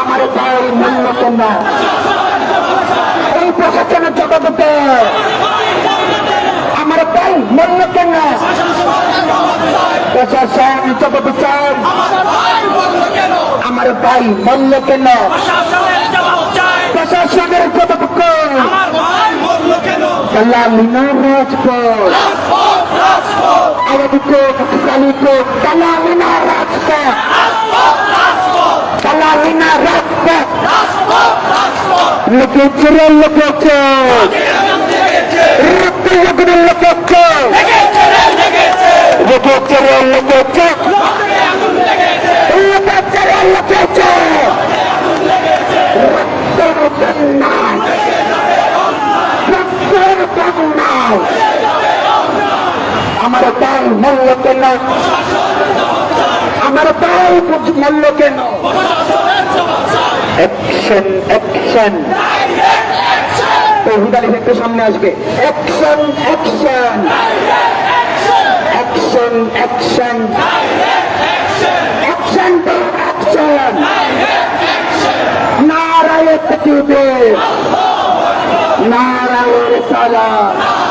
আমার ভাইয়ের মূল্য কেন এই প্রশাসনের জগতে আমার ভাই মূল্য কেন প্রশাসন জগতে আমার ভাই মূল্য কেন? প্রশাসনের কতটুক কালামিনা রাজপথ। আরবিকো কালিকো কালামিনা রাজপথ। কালামিনা রাজপথ। লোকেছে রে লোকেছে রক্ত লগনে লোকেছে লোকেছে রে লোকেছে লোকেছে রে লোকেছে তাই মূল্য কেন? আমার তাই মূল্য কেন? অ্যাকশন অ্যাকশন তৌহিদ আলী একটু সামনে আসবে। Action action action action action action নারায় তকবীর নারায় সালাম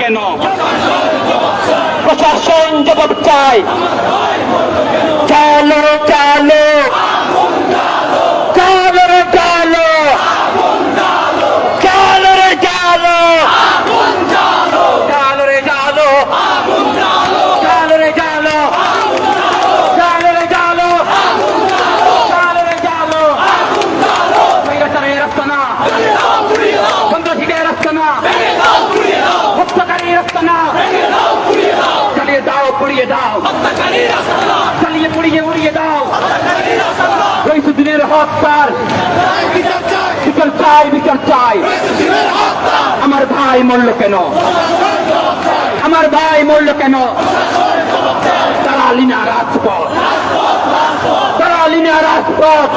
কেন? প্রশাসন জবাব চাই চালো চালো রে চালো চালো রে চালো চালো রে চালো চালো রে চালো চালো রে চালো চালো রে চালো স্বৈরাচারের রাস্তা না সন্ত্রাসীদের রাস্তা না হত্যাকারীর রাস্তা না চালিয়ে পুড়িয়ে দাও। চালিয়ে পুড়িয়ে উড়িয়ে দাও। রইসুদ্দিনের হত্যার বিচার চাই বিচার চাই। আমার ভাই মরল কেন? আমার ভাই মরল কেন? তারা লিনা রাজপথ। তারা লিনা রাজপথ।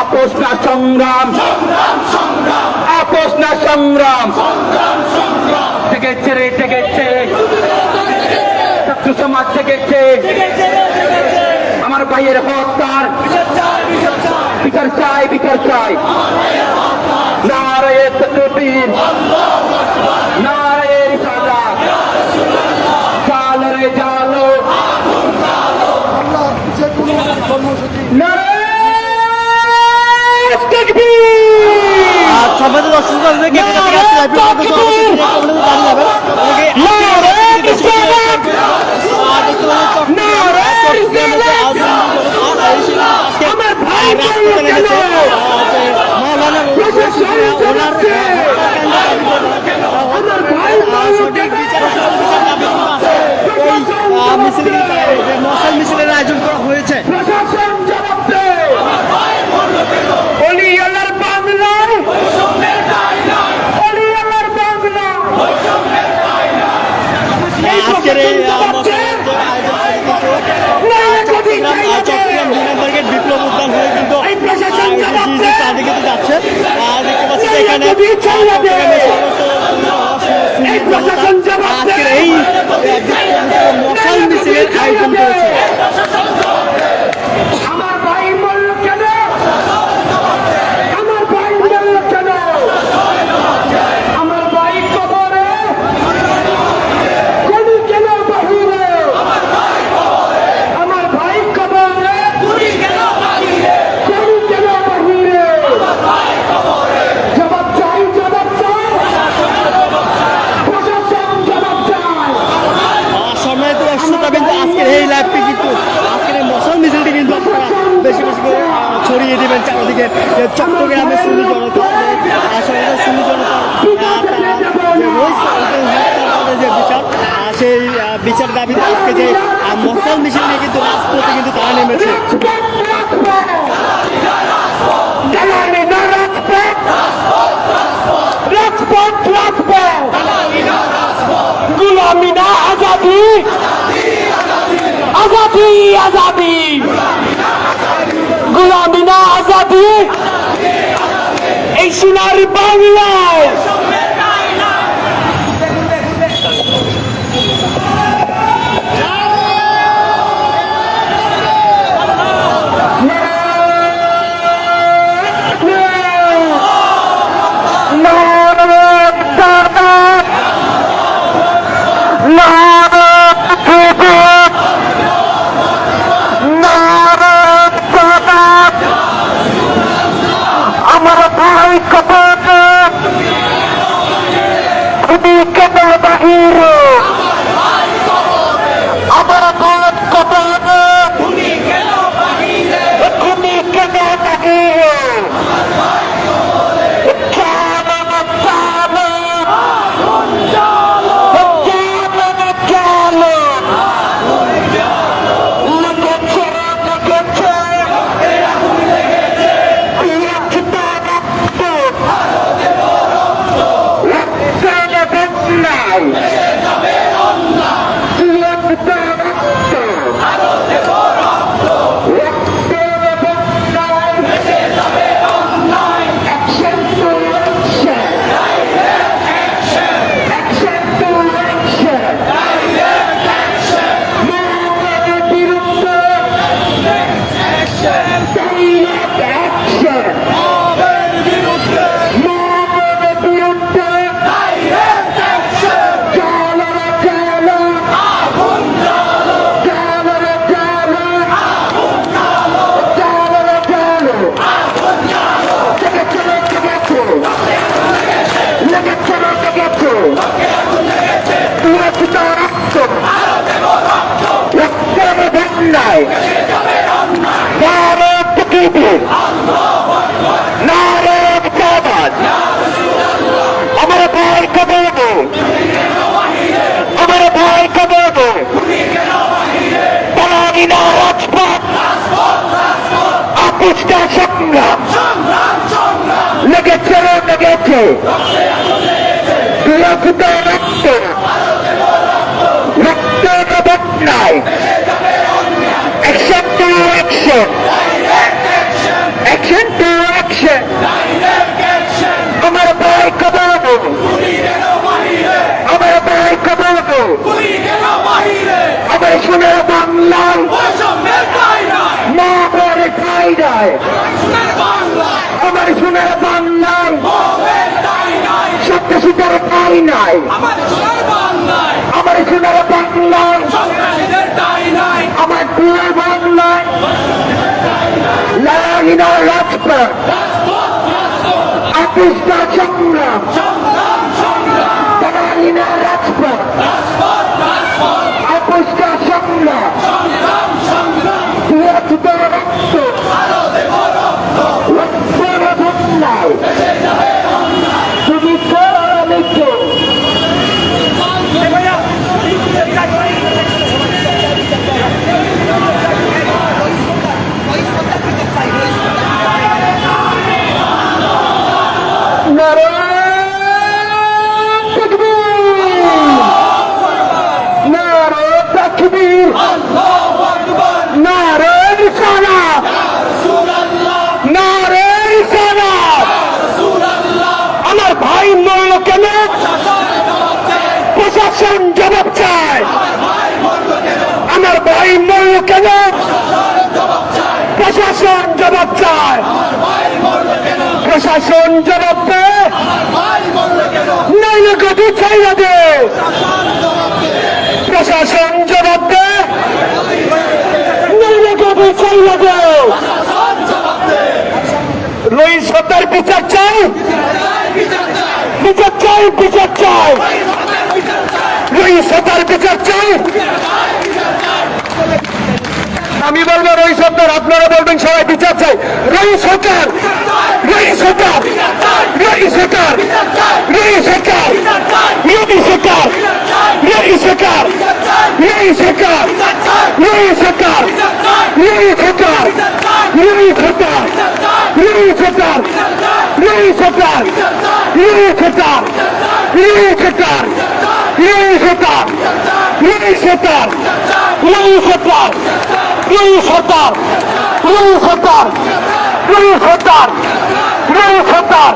আপোষ না সংগ্রাম। আপোষ না সংগ্রাম। ঠেকেছে রে, ঠেকেছে। ছাত্র সমাজ ঠেকেছে আমার ভাইয়ের হত্যার বিচার চাই বিচার চাই। নারায় তকবীর নারায় রিসালাত জাল রে জালো সম্মানিত দর্শক শ্রোতাদেরকে এখান থেকে আজকে live এর মাধ্যমে অবশ্যই direct comment এ জানিয়ে যাবেন। আপনাকে নারায় রিসালাত আর দেখতে পাবেন চট্টগ্রাম- চট্টগ্রামে যে আজম জনতা, এই সেই আজকে আমার ভাই রাজপথে বলল নেমেছে। কেন? আর যে মাওলানা প্রশাসন ওনার জবাবকে। ওনার আমার ভাই আহ, বলল সঠিক কেন? বিচার সঠিক বিচার দাবি কিন্তু আছে। এই আহ, মিছিল কিন্তু, আহ, যে মশাল মিছিলের আয়োজন করা হয়েছে প্রশাসন জবাব দে অলি আল্লাহর বাংলা অলি আল্লাহর বাংলা আজকের এই আহ, মশালের যে আয়োজন করে কিন্তু চট্টগ্রাম আহ, চট্টগ্রাম দুই নম্বর গেট বিপ্লব উদ্যান হয়ে কিন্তু এই প্রশাসন আহ, জবাব জি, দে। জি, তাদের কিন্তু যাচ্ছে আর দেখতে পাচ্ছি যে এখানে যদি চাইলে দে। চট্টগ্রামের সমস্ত এই প্রশাসন জবাব দে। আজকের এই মশাল মিছিলের আয়োজন করেছে আমার ভাই বলল কেন আমার ভাই বলল কেন আমার ভাই কবরে কোনি কেন বাহিরে আমার ভাই কবরে কোনি কেন বাহিরে জবাব চাই জবাব চাই প্রশাসন জবাব চাই আর সম্মানিত দর্শক কিন্তু আজকের এই লাইভটি কিন্তু আজকের এই মশাল মিছিলটি কিন্তু আপনারা বেশি বেশি করে ছড়িয়ে দেবেন চারদিকে। যে চট্টগ্রামের সুন্নি জনতা আসলে সুন্নি জনতা যে বিচার সেই বিচার দাবিতে আজকে যে মশাল মিছিল নিয়ে কিন্তু রাজপথে কিন্তু তারা নেমেছে। রাজপথ রাজপথ রাজপথ। গুলা গোলামি না আজাদি আজাদি আজাদি। গোলামি না আজাদি। এই সোনার বাংলায় নবীকে বাহির আবার কথা হবে আপুষ্টা সংগ্রাম। লেগেছে লেগেছে। রক্ত। রক্ত রক্তের বন্যায়। Action to action action to action আমার ভাই কবাবো আমার ভাই কবাবো আমার সোনার বাংলায়। ঠাই আমার সোনার বাংলায় সত্য সুতার ঠাই নাই। আমার সোনার বাংলায় আমার প্রিয় বাংলায় লাইনা রাজপথ আপিস্তা সংগ্রাম লাইনা রাজপথ আপিস্তা সংগ্রাম দিয়েছি তো রক্ত রক্তের বন্যায় তুমি লিখছ আমার ভাই মরল প্রশাসন জবাব চায়। আমার ভাই মরল কেন? প্রশাসন জবাব চায়। প্রশাসন জবাব দেয়। নইলে গতি ছাইয়া দে। প্রশাসন জবাব দে নইলে গতি ছাইয়া দে। রইস হত্যার বিচার চাই। বিচার চাই বিচার চাই রই সতার বিচার চাই আমি বলব রই সরকার আপনারা বলবেন সবাই বিচার চাই রই সরকার রই সরকার রই সরকার রই সরকার রবি সরকার রই সরকার রই সরকার রই সরকার রই সরকার রই সরকার রই সরকার রই সরকার রই সরকার রই সরকার রই সরকার রবি সরকার রবি সরকার রবি সরকার রবি সরকার রবি সরকার রবি সরকার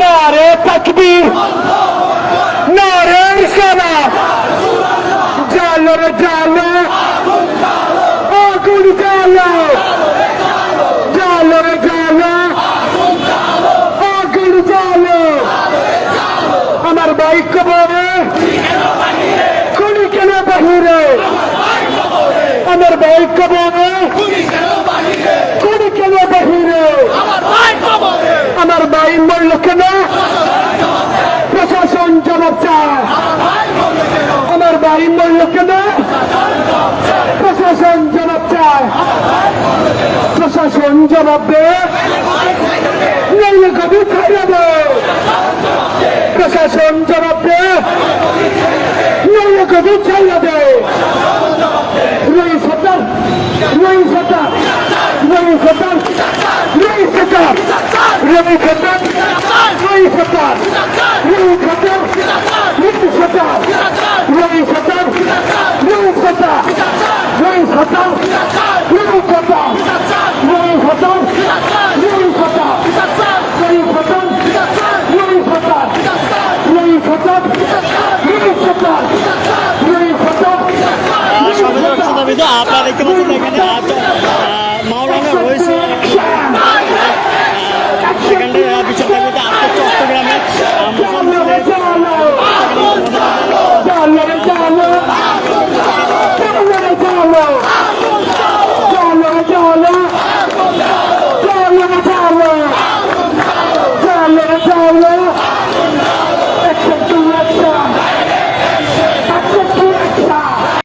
নারে তকবীর নারে ইশারা জালো রে জালো আগুন জালো জালো রে জালো আগুন জালো আমার বাইক কবরে খুনি কেন বাহিরে আমার বাইক কবরে খুনি কেন বাহিরে? আমার ভাই মরল কেন? প্রশাসন জবাব চায়। আমার ভাই মরল কেন? প্রশাসন জবাব চায়। প্রশাসন জবাব দে। নইলে কবি ছাড়া দে। প্রশাসন জবাব দে। নইলে কবি ছাড়া দে। Ruhi Khatar! Ruhi Khatar! Ruhi Khatar! Ruhi Khatar! Ruhi Khatar! Ruhi Khatar! Ruhi Khatar! Ruhi Khatar! Ruhi Khatar! Ruhi Khatar! Ruhi Khatar! Ruhi Khatar! Ruhi Khatar! Ruhi Khatar! Ruhi Khatar! Ruhi Khatar! আপনারা দেখতে পাচ্ছেন এখানে